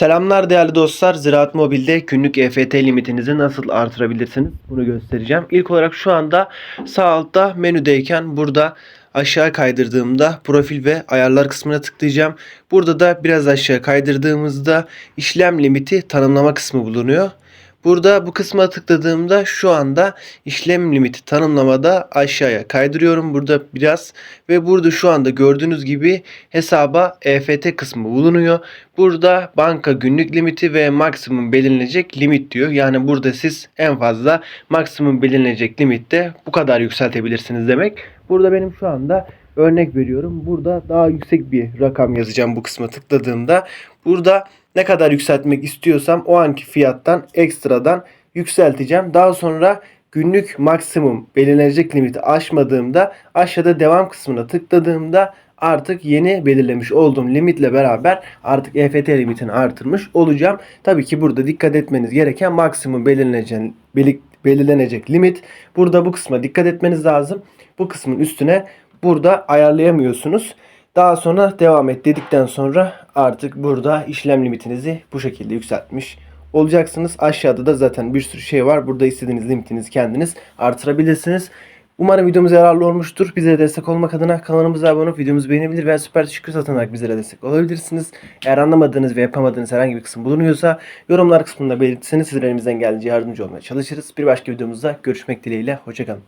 Selamlar değerli dostlar. Ziraat Mobil'de günlük EFT limitinizi nasıl artırabilirsiniz? Bunu göstereceğim. İlk olarak şu anda sağ altta menüdeyken burada aşağı kaydırdığımda profil ve ayarlar kısmına tıklayacağım. Burada da biraz aşağı kaydırdığımızda işlem limiti tanımlama kısmı bulunuyor. Burada bu kısma tıkladığımda şu anda işlem limiti tanımlamada aşağıya kaydırıyorum burada biraz ve burada şu anda gördüğünüz gibi hesaba EFT kısmı bulunuyor. Burada banka günlük limiti ve maksimum belirlenecek limit diyor. Yani burada siz en fazla maksimum belirlenecek limitte bu kadar yükseltebilirsiniz demek. Burada benim şu anda örnek veriyorum. Burada daha yüksek bir rakam yazacağım bu kısma tıkladığımda. Burada ne kadar yükseltmek istiyorsam o anki fiyattan ekstradan yükselteceğim. Daha sonra günlük maksimum belirlenecek limiti aşmadığımda aşağıda devam kısmına tıkladığımda artık yeni belirlemiş olduğum limitle beraber artık EFT limitini artırmış olacağım. Tabii ki burada dikkat etmeniz gereken maksimum belirlenecek, belir- belirlenecek limit. Burada bu kısma dikkat etmeniz lazım. Bu kısmın üstüne burada ayarlayamıyorsunuz. Daha sonra devam et dedikten sonra artık burada işlem limitinizi bu şekilde yükseltmiş olacaksınız. Aşağıda da zaten bir sürü şey var. Burada istediğiniz limitinizi kendiniz artırabilirsiniz. Umarım videomuz yararlı olmuştur. Bize destek olmak adına kanalımıza abone olup videomuzu beğenebilir veya süper teşekkür satarak bizlere destek olabilirsiniz. Eğer anlamadığınız ve yapamadığınız herhangi bir kısım bulunuyorsa yorumlar kısmında belirtirseniz sizler elimizden geldiğince yardımcı olmaya çalışırız. Bir başka videomuzda görüşmek dileğiyle. Hoşçakalın.